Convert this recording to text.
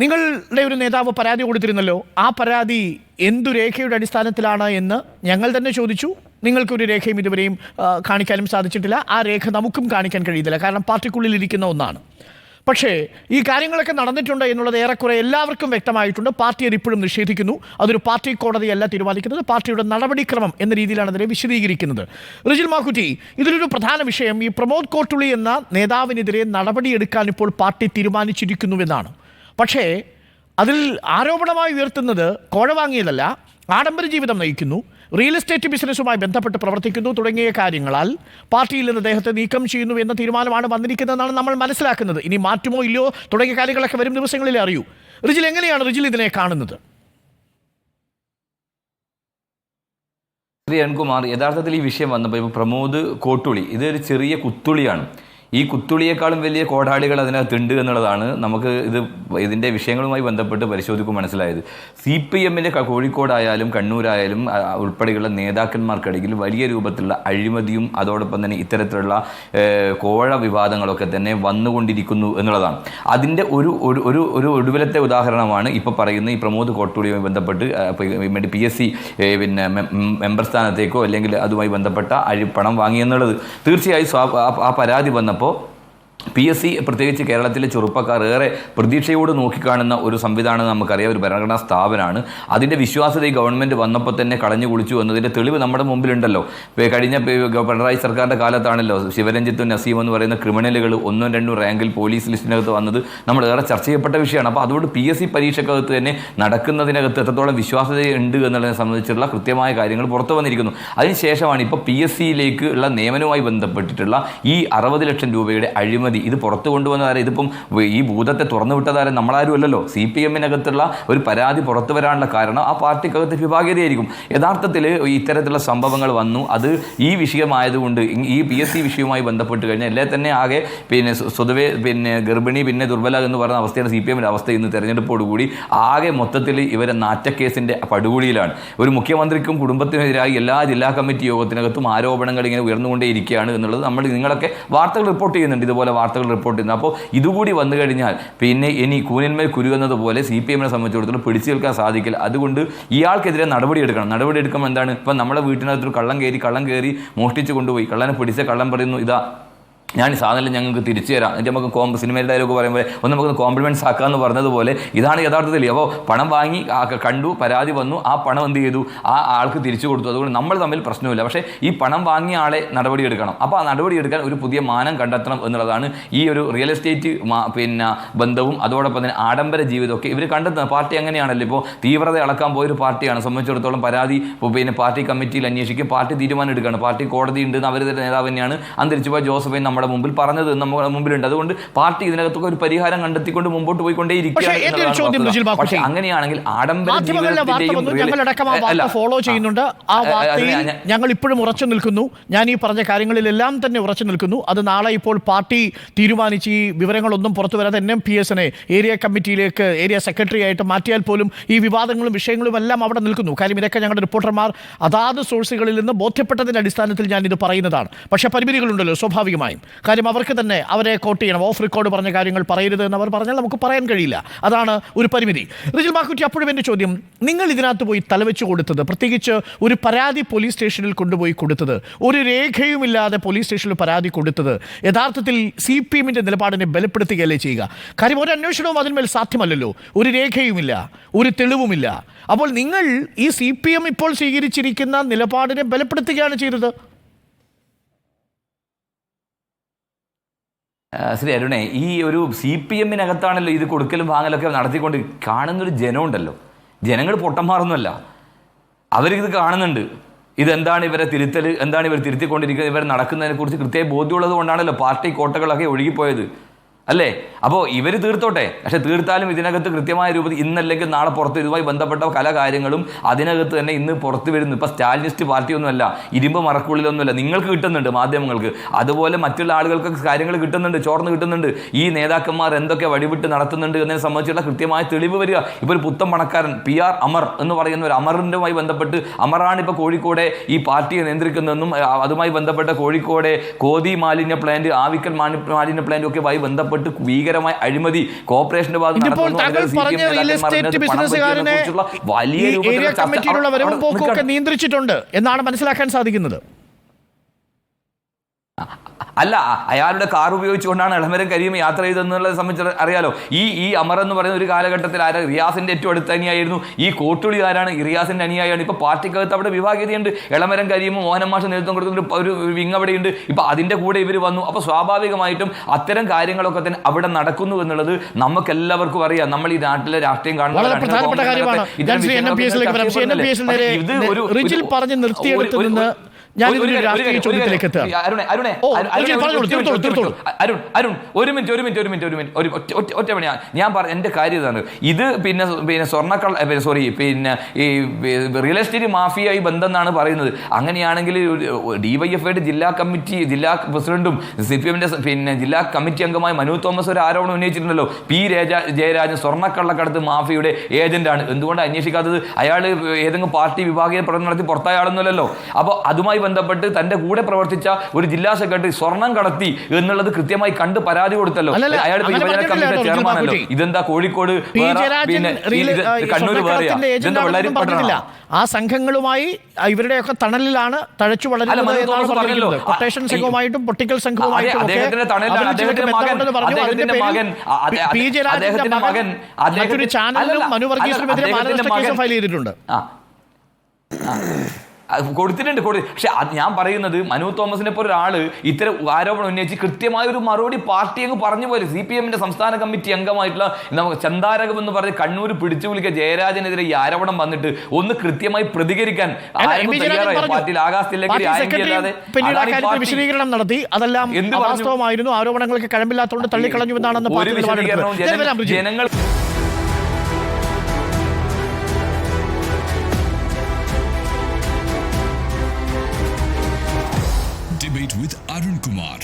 നിങ്ങളുടെ ഒരു നേതാവ് പരാതി കൊടുത്തിരുന്നല്ലോ. ആ പരാതി എന്തു രേഖയുടെ അടിസ്ഥാനത്തിലാണ് എന്ന് ഞങ്ങൾ തന്നെ ചോദിച്ചു. നിങ്ങൾക്കൊരു രേഖയും ഇതുവരെയും കാണിക്കാനും സാധിച്ചിട്ടില്ല. ആ രേഖ നമുക്കും കാണിക്കാൻ കഴിയുന്നില്ല. കാരണം പാർട്ടിക്കുള്ളിൽ ഇരിക്കുന്ന ഒന്നാണ്. പക്ഷേ ഈ കാര്യങ്ങളൊക്കെ നടന്നിട്ടുണ്ട് എന്നുള്ളത് ഏറെക്കുറെ എല്ലാവർക്കും വ്യക്തമായിട്ടുണ്ട്. പാർട്ടി അത് ഇപ്പോഴും നിഷേധിക്കുന്നു. അതൊരു പാർട്ടി കോടതിയല്ല തീരുമാനിക്കുന്നത്. പാർട്ടിയുടെ നടപടിക്രമം എന്ന രീതിയിലാണ് അതിനെ വിശദീകരിക്കുന്നത്. റിജിൽ മാക്കുറ്റി ഇതിലൊരു പ്രധാന വിഷയം ഈ പ്രമോദ് കോട്ടുളി എന്ന നേതാവിനെതിരെ നടപടിയെടുക്കാൻ ഇപ്പോൾ പാർട്ടി തീരുമാനിച്ചിരിക്കുന്നുവെന്നാണ്. പക്ഷേ അതിൽ ആരോപണമായി ഉയർത്തുന്നത് കോഴ വാങ്ങിയതല്ല ആഡംബര ജീവിതം നയിക്കുന്നു റിയൽ എസ്റ്റേറ്റ് ബിസിനസ്സുമായി ബന്ധപ്പെട്ട് പ്രവർത്തിക്കുന്നു തുടങ്ങിയ കാര്യങ്ങളാൽ പാർട്ടിയിൽ നിന്ന് അദ്ദേഹത്തെ നീക്കം ചെയ്യുന്നു എന്ന തീരുമാനമാണ് വന്നിരിക്കുന്നതെന്നാണ് നമ്മൾ മനസ്സിലാക്കുന്നത്. ഇനി മാറ്റുമോ ഇല്ലയോ തുടങ്ങിയ കാര്യങ്ങളൊക്കെ വരും ദിവസങ്ങളിൽ അറിയൂ. റിജിൽ എങ്ങനെയാണ് റിജിൽ ഇതിനെ കാണുന്നത്? ശ്രീ അൺകുമാർ യഥാർത്ഥത്തിൽ ഈ വിഷയം വന്നപ്പോൾ ഇപ്പോൾ പ്രമോദ് കോട്ടുളി ഇതൊരു ചെറിയ കുത്തുളിയാണ്. ഈ കുത്തുളിയേക്കാളും വലിയ കോടാളികൾ അതിനകത്തുണ്ട് എന്നുള്ളതാണ് നമുക്ക് ഇത് ഇതിന്റെ വിഷയങ്ങളുമായി ബന്ധപ്പെട്ട് പരിശോധിക്കുമ്പോൾ മനസ്സിലായത്. സി പി എമ്മിന്റെ കോഴിക്കോടായാലും കണ്ണൂരായാലും ഉൾപ്പെടെയുള്ള നേതാക്കന്മാർക്കിടയിൽ വലിയ രൂപത്തിലുള്ള അഴിമതിയും അതോടൊപ്പം തന്നെ ഇത്തരത്തിലുള്ള കോഴ വിവാദങ്ങളൊക്കെ തന്നെ വന്നുകൊണ്ടിരിക്കുന്നു എന്നുള്ളതാണ്. അതിന്റെ ഒരു ഒരു ഒരു ഒടുവിലത്തെ ഉദാഹരണമാണ് ഇപ്പോൾ പറയുന്ന ഈ പ്രമോദ് കോട്ടൂളിയുമായി ബന്ധപ്പെട്ട് പി എസ് സി പിന്നെ മെമ്പർ സ്ഥാനത്തേക്കോ അല്ലെങ്കിൽ അതുമായി ബന്ധപ്പെട്ട അഴി പണം വാങ്ങിയെന്നുള്ളത്. തീർച്ചയായും ആ പരാതി വന്നപ്പോൾ campo പി എസ് സി പ്രത്യേകിച്ച് കേരളത്തിലെ ചെറുപ്പക്കാർ ഏറെ പ്രതീക്ഷയോട് നോക്കിക്കാണുന്ന ഒരു സംവിധാനം നമുക്കറിയാം. ഒരു ഭരണഘടനാ സ്ഥാപനമാണ് അതിന്റെ വിശ്വാസ്യത ഈ ഗവൺമെന്റ് വന്നപ്പോൾ തന്നെ കളഞ്ഞു കുളിച്ചു എന്നതിന്റെ തെളിവ് നമ്മുടെ മുമ്പിലുണ്ടല്ലോ. കഴിഞ്ഞ പിണറായി സർക്കാരിന്റെ കാലത്താണല്ലോ ശിവരഞ്ജിത്തും നസീം എന്ന് പറയുന്ന ക്രിമിനലുകൾ ഒന്നും രണ്ടും റാങ്കിൽ പോലീസ് ലിസ്റ്റിനകത്ത് വന്നത്. നമ്മൾ ഏറെ ചർച്ച ചെയ്യപ്പെട്ട വിഷയമാണ്. അപ്പോൾ അതുകൊണ്ട് പി എസ് സി പരീക്ഷക്കകത്ത് തന്നെ നടക്കുന്നതിനകത്ത് എത്രത്തോളം വിശ്വാസ്യത ഉണ്ട് എന്നുള്ളതിനെ സംബന്ധിച്ചുള്ള കൃത്യമായ കാര്യങ്ങൾ പുറത്തു വന്നിരിക്കുന്നു. അതിനുശേഷമാണ് ഇപ്പോൾ പി എസ് സിയിലേക്ക് ഉള്ള നിയമനവുമായി ബന്ധപ്പെട്ടിട്ടുള്ള ഈ അറുപത് ലക്ഷം രൂപയുടെ അഴിമതി ഇത് പുറത്തു കൊണ്ടുവന്നതാരെ ഇതിപ്പം ഈ ഭൂതത്തെ തുറന്നു വിട്ടതാരെ നമ്മളാരും അല്ലല്ലോ സി പി എമ്മിനകത്തുള്ള ഒരു പരാതി പുറത്തു വരാനുള്ള കാരണം ആ പാർട്ടിക്കകത്ത് വിഭാഗീയതയായിരിക്കും. യഥാർത്ഥത്തിൽ ഇത്തരത്തിലുള്ള സംഭവങ്ങൾ വന്നു. അത് ഈ വിഷയമായതുകൊണ്ട് ഈ- പി എസ് സി വിഷയവുമായി ബന്ധപ്പെട്ട് കഴിഞ്ഞാൽ എല്ലാം തന്നെ ആകെ പിന്നെ സ്വ- സ്വതവേ പിന്നെ ഗർഭിണി പിന്നെ ദുർബല എന്ന് പറയുന്ന അവസ്ഥയാണ് സി പി എമ്മിന്റെ അവസ്ഥ ഇന്ന് തെരഞ്ഞെടുപ്പോടുകൂടി. ആകെ മൊത്തത്തിൽ ഇവരെ നാറ്റക്കേസിന്റെ പടുകൂടിയിലാണ് ഒരു മുഖ്യമന്ത്രിക്കും കുടുംബത്തിനെതിരായി എല്ലാ ജില്ലാ കമ്മിറ്റി യോഗത്തിനകത്തും ആരോപണങ്ങൾ ഇങ്ങനെ ഉയർന്നുകൊണ്ടേയിരിക്കുകയാണ് എന്നുള്ളത് നമ്മൾ നിങ്ങളൊക്കെ വാർത്തകൾ റിപ്പോർട്ട് ചെയ്യുന്നുണ്ട്. ഇതുപോലെ വാർത്തകൾ റിപ്പോർട്ട് ചെയ്യുന്നത് അപ്പോൾ ഇതുകൂടി വന്നു കഴിഞ്ഞാൽ പിന്നെ ഇനി കൂനിന്മേൽ കുരുകുന്നത് പോലെ സി പി എമ്മിനെ സംബന്ധിച്ചിടത്തോളം പിടിച്ചു നിൽക്കാൻ സാധിക്കില്ല. അതുകൊണ്ട് ഇയാൾക്കെതിരെ നടപടി എടുക്കണം. നടപടി എടുക്കുമ്പോൾ എന്താണ്? ഇപ്പം നമ്മുടെ വീട്ടിനകത്തൊരു കള്ളം കയറി കള്ളം കയറി മോഷ്ടിച്ച് കൊണ്ടുപോയി. കള്ളനെ പിടിച്ച കള്ളം പറയുന്നു. ഇതാ ഞാൻ ഈ സാധനം ഞങ്ങൾക്ക് തിരിച്ചു തരാം. എന്നിട്ട് നമുക്ക് കോം സിനിമയിൽ ഡയലോഗ് പറയുമ്പോൾ ഒന്ന് നമുക്ക് കോംപ്ലിമെന്റ്സ് ആക്കാമെന്ന് പറഞ്ഞതുപോലെ ഇതാണ് യഥാർത്ഥത്തിൽ. അപ്പോൾ പണം വാങ്ങി കണ്ടു പരാതി വന്നു ആ പണം എന്ത് ചെയ്തു? ആ ആൾക്ക് തിരിച്ചു കൊടുത്തു. അതുകൊണ്ട് നമ്മൾ തമ്മിൽ പ്രശ്നമില്ല. പക്ഷേ ഈ പണം വാങ്ങിയ ആളെ നടപടി എടുക്കണം. അപ്പോൾ ആ നടപടി എടുക്കാൻ ഒരു പുതിയ മാനം കണ്ടെത്തണം എന്നുള്ളതാണ് ഈ ഒരു റിയൽ എസ്റ്റേറ്റ് പിന്നെ ബന്ധവും അതോടൊപ്പം തന്നെ ആഡംബര ജീവിതമൊക്കെ ഇവർ കണ്ടെത്തുന്നത്. പാർട്ടി അങ്ങനെയാണല്ലോ. ഇപ്പോൾ തീവ്രത അളക്കാൻ പോയൊരു പാർട്ടിയാണ്. സംബന്ധിച്ചിടത്തോളം പരാതി പിന്നെ പാർട്ടി കമ്മിറ്റിയിൽ അന്വേഷിക്കും. പാർട്ടി തീരുമാനം എടുക്കുകയാണ്. പാർട്ടി കോടതി ഉണ്ട് അവർ നേതാവ് തന്നെയാണ്. അന്തരിച്ചു പോയ ജോസഫൈൻ നമ്മുടെ മുമ്പിൽ പറഞ്ഞത് നമ്മുടെ മുമ്പിലുണ്ട്. അതുകൊണ്ട് പാർട്ടി ഇതിനകത്തൊക്കെ ഒരു പരിഹാരം കണ്ടെത്തിക്കൊണ്ട് മുമ്പോട്ട് പോയിക്കൊണ്ടേയിരിക്കുകയാണ് പക്ഷേ. അങ്ങനെയാണെങ്കിൽ ആഡംബര ഫോളോ ചെയ്യുന്നുണ്ട്. ആ വാർത്തയിൽ ഞങ്ങൾ ഇപ്പോഴും ഉറച്ചു നിൽക്കുന്നു. ഞാൻ ഈ പറഞ്ഞ കാര്യങ്ങളിലെല്ലാം തന്നെ ഉറച്ചു നിൽക്കുന്നു. അത് നാളെ ഇപ്പോൾ പാർട്ടി തീരുമാനിച്ച് ഈ വിവരങ്ങളൊന്നും പുറത്തു വരാതെ എൻ എം പി എസിനെ ഏരിയ കമ്മിറ്റിയിലേക്ക് ഏരിയ സെക്രട്ടറി ആയിട്ട് മാറ്റിയാൽ പോലും ഈ വിവാദങ്ങളും വിഷയങ്ങളും എല്ലാം അവിടെ നിൽക്കുന്നു. കാര്യം ഇതൊക്കെ ഞങ്ങളുടെ റിപ്പോർട്ടർമാർ അതാത് സോഴ്സുകളിൽ നിന്ന് ബോധ്യപ്പെട്ടതിന്റെ അടിസ്ഥാനത്തിൽ ഞാൻ ഇത് പറയുന്നതാണ്. പക്ഷേ പരിമിതികളുണ്ടല്ലോ സ്വാഭാവികമായും. കാര്യം അവർക്ക് തന്നെ അവരെ കോട്ട് ചെയ്യണം. ഓഫ് റെക്കോർഡ് പറഞ്ഞ കാര്യങ്ങൾ പറയരുത് എന്ന് അവർ പറഞ്ഞാൽ നമുക്ക് പറയാൻ കഴിയില്ല. അതാണ് ഒരു പരിമിതി. റിജിൽ മാക്കുറ്റി അപ്പോഴും എന്റെ ചോദ്യം നിങ്ങൾ ഇതിനകത്ത് പോയി തലവെച്ച് കൊടുത്തത് പ്രത്യേകിച്ച് ഒരു പരാതി പോലീസ് സ്റ്റേഷനിൽ കൊണ്ടുപോയി കൊടുത്തത് ഒരു രേഖയുമില്ലാതെ പോലീസ് സ്റ്റേഷനിൽ പരാതി കൊടുത്തത് യഥാർത്ഥത്തിൽ സി പി എമ്മിന്റെ നിലപാടിനെ ബലപ്പെടുത്തുകയല്ലേ ചെയ്യുക? കാര്യം ഒരു അന്വേഷണവും അതിന്മേൽ സാധ്യമല്ലല്ലോ. ഒരു രേഖയുമില്ല ഒരു തെളിവുമില്ല. അപ്പോൾ നിങ്ങൾ ഈ സി പി എം ഇപ്പോൾ സ്വീകരിച്ചിരിക്കുന്ന നിലപാടിനെ ബലപ്പെടുത്തുകയാണ് ചെയ്തത്. ശ്രീ അരുണേ ഈ ഒരു സി പി എമ്മിനകത്താണല്ലോ ഇത് കൊടുക്കലും വാങ്ങലൊക്കെ നടത്തിക്കൊണ്ട് കാണുന്നൊരു ജനമുണ്ടല്ലോ. ജനങ്ങൾ പൊട്ടന്മാരൊന്നുമല്ല. അവരിത് കാണുന്നുണ്ട്. ഇതെന്താണ് ഇവരെ തിരുത്തൽ എന്താണ് ഇവർ തിരുത്തിക്കൊണ്ടിരിക്കുന്നത്? ഇവർ നടക്കുന്നതിനെക്കുറിച്ച് കൃത്യമായി ബോധ്യമുള്ളത് കൊണ്ടാണല്ലോ പാർട്ടി കോട്ടകളൊക്കെ ഒഴുകിപ്പോയത്. അല്ലേ? അപ്പോൾ ഇവർ തീർത്തോട്ടെ. പക്ഷെ തീർത്താലും ഇതിനകത്ത് കൃത്യമായ രൂപത്തിൽ ഇന്നല്ലെങ്കിൽ നാളെ പുറത്ത് ഇതുമായി ബന്ധപ്പെട്ട പല കാര്യങ്ങളും അതിനകത്ത് തന്നെ ഇന്ന് പുറത്ത് വരുന്നു. ഇപ്പോൾ സ്റ്റാലിനിസ്റ്റ് പാർട്ടി പാർട്ടിയൊന്നുമല്ല ഇരുമ്പ് മറക്കുള്ളിലൊന്നുമല്ല. നിങ്ങൾക്ക് കിട്ടുന്നുണ്ട് മാധ്യമങ്ങൾക്ക്. അതുപോലെ മറ്റുള്ള ആളുകൾക്ക് കാര്യങ്ങൾ കിട്ടുന്നുണ്ട് ചോർന്ന് കിട്ടുന്നുണ്ട്. ഈ നേതാക്കന്മാർ എന്തൊക്കെ വഴിവിട്ട് നടത്തുന്നുണ്ട് എന്നതിനെ സംബന്ധിച്ചുള്ള കൃത്യമായ തെളിവ് വരിക. ഇപ്പോൾ ഒരു പുത്തൻ പണക്കാരൻ പി ആർ അമർ എന്ന് പറയുന്ന ഒരു അമറിന്റെമായി ബന്ധപ്പെട്ട് അമറാണ് ഇപ്പോൾ കോഴിക്കോടെ ഈ പാർട്ടിയെ നിയന്ത്രിക്കുന്നതെന്നും അതുമായി ബന്ധപ്പെട്ട കോഴിക്കോടെ കോതി മാലിന്യ പ്ലാന്റ് ആവിക്കൽ മാലിന്യ പ്ലാന്റ് ഒക്കെ ആയി ബന്ധപ്പെട്ട് ബന്ധപ്പെട്ട് ഭീകരമായ അഴിമതി കോർപ്പറേഷന്റെ ഭാഗത്ത് ഇതിപ്പോൾ നടക്കുന്നു. താങ്കൾ അതിനകത്ത് പറഞ്ഞ CPM റിയൽ എസ്റ്റേറ്റ് ബിസിനസ്സുകാരനെ വലിയ ഏരിയ ചർച്ച കമ്മിറ്റിയിലുള്ള വരവും അവിടെ പോക്കും ഒക്കെ നിൽക്കണം. നിയന്ത്രിച്ചിട്ടുണ്ട് എന്നാണ് മനസ്സിലാക്കാൻ സാധിക്കുന്നത് അല്ല അയാളുടെ കാർ ഉപയോഗിച്ചുകൊണ്ടാണ് ഇളമരം കരിയും യാത്ര ചെയ്തതെന്നുള്ളത് സംബന്ധിച്ച് അറിയാലോ. ഈ ഈ അമർ എന്ന് പറയുന്ന ഒരു കാലഘട്ടത്തിൽ ആരാ റിയാസിന്റെ ഏറ്റവും അടുത്ത അനിയായിരുന്നു. ഈ കോട്ടുളികാരാണ് അനിയായാണ് റിയാസിന്റെ അനുയായിയാണ് ഇപ്പൊ പാർട്ടിക്കകത്ത് അവിടെ വിഭാഗീയതയുണ്ട് ഇളമരം കരിയും മോഹനം മാഷ് നേതൃത്വം കൊടുക്കുന്ന ഒരു വിങ് അവിടെയുണ്ട്. ഇപ്പൊ അതിന്റെ കൂടെ ഇവർ വന്നു. അപ്പോൾ സ്വാഭാവികമായിട്ടും അത്തരം കാര്യങ്ങളൊക്കെ തന്നെ അവിടെ നടക്കുന്നു എന്നുള്ളത് നമുക്ക് എല്ലാവർക്കും അറിയാം. നമ്മൾ ഈ നാട്ടിലെ രാഷ്ട്രീയം കാണുന്നത് ഇത് ഒരു പറഞ്ഞ് ഞാൻ ചോദ്യത്തിലേക്ക് അരുൺ, അരുൺ, ഒരു മിനിറ്റ്, ഒരു മിനിറ്റ്. ഒരു മിനിറ്റ് ഒരു മിനിറ്റ് ഒറ്റ മണി ഞാൻ പറ എന്റെ കാര്യം ഇതാണ്. ഇത് പിന്നെ പിന്നെ സ്വർണക്കള സോറി പിന്നെ ഈ റിയൽ എസ്റ്റേറ്റ് മാഫിയായി ബന്ധം എന്നാണ് പറയുന്നത്. അങ്ങനെയാണെങ്കിൽ ഡിവൈഎഫ്ഐയുടെ ജില്ലാ കമ്മിറ്റി ജില്ലാ പ്രസിഡന്റും സി പി എമ്മിന്റെ പിന്നെ ജില്ലാ കമ്മിറ്റി അംഗമായ മനു തോമസ് ഒരു ആരോപണം ഉന്നയിച്ചിട്ടുണ്ടല്ലോ. പി രാജ ജയരാജൻ സ്വർണക്കള്ളക്കടത്ത് മാഫിയുടെ ഏജന്റാണ്. എന്തുകൊണ്ട് അന്വേഷിക്കാത്തത്? അയാൾ ഏതെങ്കിലും പാർട്ടി വിഭാഗീയ പ്രവർത്തനം നടത്തി പുറത്തായ ആളൊന്നുമല്ലല്ലോ അപ്പോൾ അതുമായി ബന്ധപ്പെട്ട് തന്റെ കൂടെ പ്രവർത്തിച്ച ഒരു ജില്ലാ സെക്രട്ടറി സ്വർണം കടത്തി എന്നുള്ളത് കൃത്യമായി കണ്ട് പരാതി കൊടുത്തല്ലോ. അയാൾ യുവജന ചെയർമാനല്ലോ. ഇതെന്താ കോഴിക്കോട് പിന്നെ കണ്ണൂർ വേറെയാ? ആ സംഘങ്ങളുമായി ഇവരുടെയൊക്കെ തണലിലാണ് തഴച്ചു വളരുന്നത്. കൊട്ടേഷൻ സംഘവുമായിട്ടും പൊട്ടിക്കൽ സംഘവുമായിട്ടും പി. ജയരാജന്റെ മകൻ മകൻ മറ്റൊരു ചാനലിലും മനു വർഗീസിനുമെതിരെ അല്ല, മാനനഷ്ട കേസ് ഫയൽ ചെയ്തിട്ടുണ്ട്. കൊടുത്തിട്ടുണ്ട് കൊടു പക്ഷെ അത് ഞാൻ പറയുന്നത് മനു തോമസിനെ പോലെ ഒരാൾ ഇത്തരം ആരോപണം ഉന്നയിച്ച് കൃത്യമായ ഒരു മറുപടി പാർട്ടി അങ്ങ് പറഞ്ഞു പോലെ സി പി എമ്മിന്റെ സംസ്ഥാന കമ്മിറ്റി അംഗമായിട്ടുള്ള നമുക്ക് ചന്താരകം എന്ന് പറഞ്ഞ് കണ്ണൂർ പിടിച്ചു വിളിക്കുക ജയരാജനെതിരെ ഈ ആരോപണം വന്നിട്ട് ഒന്ന് കൃത്യമായി പ്രതികരിക്കാൻ ആരും തയ്യാറായി. പാർട്ടിയിൽ ആകാശത്തിലേക്ക്. വിശദീകരണം നടത്തി അതെല്ലാം എന്ത് പറഞ്ഞു? അവാസ്തവമായിരുന്നു ആരോപണങ്ങൾക്ക് കഴമ്പില്ലാത്തതുകൊണ്ട് തള്ളിക്കളഞ്ഞു എന്നാണെന്ന് ഒരു কুমার